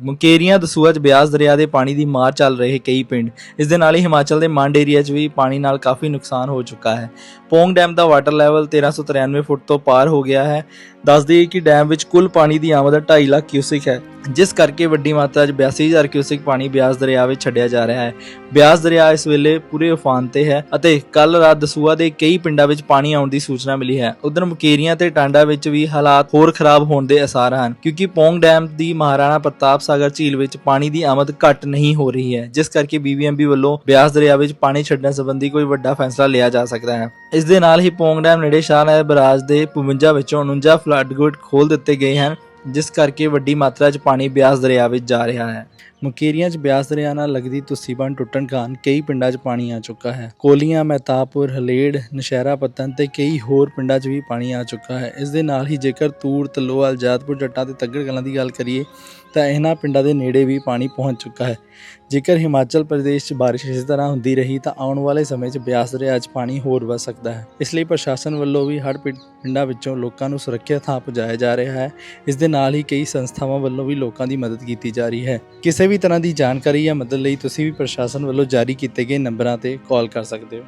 ਮੁਕੇਰੀਆਂ ਦਸੂਆ 'ਚ ਬਿਆਸ ਦਰਿਆ ਦੇ ਪਾਣੀ ਦੀ ਮਾਰ ਚੱਲ ਰਹੇ ਕਈ ਪਿੰਡ। ਇਸ ਦੇ ਨਾਲ ਹੀ ਹਿਮਾਚਲ ਦੇ ਮੰਡ ਏਰੀਆ 'ਚ ਵੀ ਪਾਣੀ ਨਾਲ ਕਾਫੀ ਨੁਕਸਾਨ ਹੋ ਚੁੱਕਾ ਹੈ। ਪੋਂਗ ਡੈਮ ਦਾ ਵਾਟਰ ਲੈਵਲ 1393 ਫੁੱਟ ਤੋਂ ਪਾਰ ਹੋ ਗਿਆ ਹੈ। ਦੱਸ ਕਿ ਡੈਮ ਵਿੱਚ ਕੁੱਲ ਪਾਣੀ ਦੀ ਆਮਦ 2.5 ਲੱਖ ਕਿਊਸਿਕ ਹੈ। ਜਿਸ ਕਰਕੇ ਵੱਡੀ ਮਾਤਰਾ 'ਚ 82000 ਕਿਊਸਿਕ ਪਾਣੀ ਬਿਆਸ ਦਰਿਆ ਵਿੱਚ ਛੱਡਿਆ ਜਾ ਰਿਹਾ ਹੈ। ਬਿਆਸ ਦਰਿਆ ਇਸ ਵੇਲੇ ਪੂਰੇ ਉਫਾਨ ਤੇ ਹੈ ਅਤੇ ਕੱਲ ਰਾਤ ਦਸੂਆ ਦੇ ਕਈ ਪਿੰਡਾਂ ਵਿੱਚ ਪਾਣੀ ਆਉਣ ਦੀ ਸੂਚਨਾ ਮਿਲੀ ਹੈ। ਉਧਰ ਮੁਕੇਰੀਆਂ ਤੇ ਟਾਂਡਾ ਵਿੱਚ ਵੀ ਹਾਲਾਤ ਹੋਰ ਖਰਾਬ ਹੋਣ ਦੇ ਅਸਾਰ ਹਨ, ਕਿਉਂਕਿ ਪੌਂਗ ਡੈਮ ਦੀ ਮਹਾਰਾਣਾ ਪ੍ਰਤਾਪ ਸਾਗਰ ਝੀਲ ਵਿੱਚ ਪਾਣੀ ਦੀ ਆਮਦ ਘੱਟ ਨਹੀਂ ਹੋ ਰਹੀ ਹੈ, ਜਿਸ ਕਰਕੇ ਬੀਬੀਐਮਬੀ ਵੱਲੋਂ ਬਿਆਸ ਦਰਿਆ ਵਿੱਚ ਪਾਣੀ ਛੱਡਣ ਸੰਬੰਧੀ ਕੋਈ ਵੱਡਾ ਫੈਸਲਾ ਲਿਆ ਜਾ ਸਕਦਾ ਹੈ। ਇਸ ਦੇ ਨਾਲ ਹੀ ਪੋਂਗ ਡੈਮ ਨੇੜੇ ਸ਼ਾਹਨਾਇਰ ਬਰਾਜ ਦੇ 52 ਵਿੱਚੋਂ 49 ਫਲੱਡ ਗੇਟ ਖੋਲ ਦਿੱਤੇ ਗਏ ਹਨ। ਜਿਸ ਕਰਕੇ ਵੱਡੀ ਮਾਤਰਾ 'ਚ ਪਾਣੀ ਬਿਆਸ ਦਰਿਆ ਵਿੱਚ ਜਾ ਰਿਹਾ ਹੈ। ਮੁਕੇਰੀਆਂ 'ਚ ਬਿਆਸ ਦਰਿਆ ਨਾਲ ਲੱਗਦੀ ਤੁਸੀ ਬੰਨ ਟੁੱਟਣ ਕਾਰਨ ਕਈ ਪਿੰਡਾਂ 'ਚ ਪਾਣੀ ਆ ਚੁੱਕਾ ਹੈ। ਕੋਲੀਆਂ ਮਹਿਤਾਬਪੁਰ ਹਲੇੜ, ਨਸ਼ਹਿਰਾ ਪੱਤਨ ਤੇ ਕਈ ਹੋਰ ਪਿੰਡਾਂ 'ਚ ਵੀ ਪਾਣੀ ਆ ਚੁੱਕਾ ਹੈ। ਇਸ ਦੇ ਨਾਲ ਹੀ ਜੇਕਰ ਤੂਰ, ਤਲੋਵਾਲ ਜਾਦਪੁਰ ਜੱਟਾਂ ਤੇ ਤੱਗੜ ਕਲਾਂ ਦੀ ਗੱਲ ਕਰੀਏ ਤਾਂ ਇਹਨਾਂ ਪਿੰਡਾਂ ਦੇ ਨੇੜੇ ਵੀ ਪਾਣੀ ਪਹੁੰਚ ਚੁੱਕਾ ਹੈ। ਜੇਕਰ ਹਿਮਾਚਲ ਪ੍ਰਦੇਸ਼ 'ਚ ਬਾਰਿਸ਼ ਇਸ ਤਰ੍ਹਾਂ ਹੁੰਦੀ ਰਹੀ ਤਾਂ ਆਉਣ ਵਾਲੇ ਸਮੇਂ 'ਚ ਬਿਆਸ ਦਰਿਆ 'ਚ ਪਾਣੀ ਹੋਰ ਵੱਧ ਸਕਦਾ ਹੈ। ਇਸ ਲਈ ਪ੍ਰਸ਼ਾਸਨ ਵੱਲੋਂ ਵੀ ਹਰ ਪੀੜਤ ਪਿੰਡਾਂ ਵਿੱਚੋਂ ਲੋਕਾਂ ਨੂੰ ਸੁਰੱਖਿਅਤ ਥਾਂ ਪਹੁੰਚਾਇਆ ਜਾ ਰਿਹਾ ਹੈ। ਇਸ ਦੇ ਨਾਲ ਹੀ ਕਈ ਸੰਸਥਾਵਾਂ ਵੱਲੋਂ ਵੀ ਲੋਕਾਂ ਦੀ ਮਦਦ ਕੀਤੀ ਜਾ ਰਹੀ ਹੈ। ਕਿਸੇ ਵੀ ਤਰ੍ਹਾਂ ਦੀ ਜਾਣਕਾਰੀ ਜਾਂ ਮਦਦ ਲਈ ਤੁਸੀਂ ਵੀ ਪ੍ਰਸ਼ਾਸਨ ਵੱਲੋਂ ਜਾਰੀ ਕੀਤੇ ਗਏ ਨੰਬਰਾਂ ਤੇ ਕਾਲ ਕਰ ਸਕਦੇ ਹੋ।